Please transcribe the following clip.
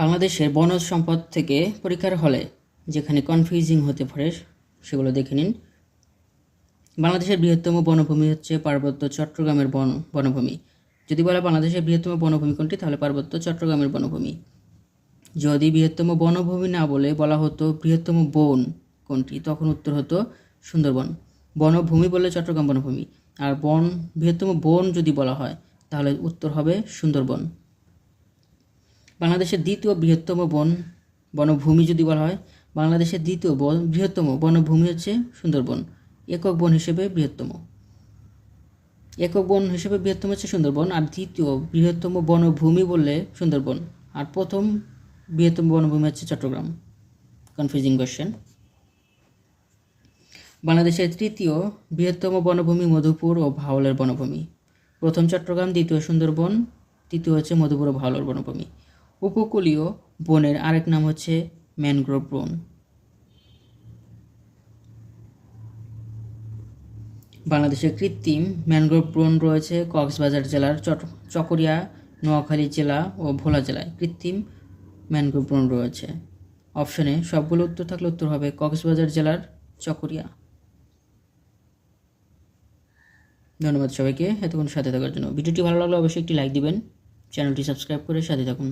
বাংলাদেশের বনজ সম্পদ থেকে পরীক্ষার হলে যেখানে কনফিউজিং হতে পারে, সেগুলো দেখে নিন। বাংলাদেশের বৃহত্তম বনভূমি হচ্ছে পার্বত্য চট্টগ্রামের বন, বনভূমি। যদি বলা বাংলাদেশের বৃহত্তম বনভূমি কোনটি, তাহলে পার্বত্য চট্টগ্রামের বনভূমি। যদি বৃহত্তম বনভূমি না বলে বলা হতো বৃহত্তম বন কোনটি, তখন উত্তর হতো সুন্দরবন। বনভূমি বলে চট্টগ্রাম বনভূমি। আর বন, বৃহত্তম বন যদি বলা হয়, তাহলে উত্তর হবে সুন্দরবন। বাংলাদেশের দ্বিতীয় বৃহত্তম বন, বনভূমি যদি বলা হয়, বাংলাদেশের দ্বিতীয় বন, বৃহত্তম বনভূমি হচ্ছে সুন্দরবন। একক বন হিসেবে বৃহত্তম। একক বন হিসেবে বৃহত্তম হচ্ছে সুন্দরবন, আর দ্বিতীয় বৃহত্তম বনভূমি বললে সুন্দরবন। আর প্রথম বৃহত্তম বনভূমি হচ্ছে চট্টগ্রাম। কনফিউজিং কোয়েশ্চেন বাংলাদেশের তৃতীয় বৃহত্তম বনভূমি মধুপুর ও ভাওলের বনভূমি। প্রথম চট্টগ্রাম, দ্বিতীয় সুন্দরবন, তৃতীয় হচ্ছে মধুপুর ও ভাওলের বনভূমি। উপকূলীয় বনের আরেক নাম হচ্ছে ম্যানগ্রোভ বন। বাংলাদেশের কৃত্রিম ম্যানগ্রোভ বন রয়েছে কক্সবাজার জেলার চকরিয়া, নোয়াখালী জেলা ও ভোলা জেলায়। কৃত্রিম ম্যানগ্রোভ বন রয়েছে। অপশনে সবগুলো উত্তর থাকলে উত্তর হবে কক্সবাজার জেলার চকরিয়া। ধন্যবাদ সবাইকে এতক্ষণ সাথে থাকার জন্য। ভিডিওটি ভালো লাগলে অবশ্যই একটি লাইক দিবেন। চ্যানেলটি সাবস্ক্রাইব করে সাথে থাকুন।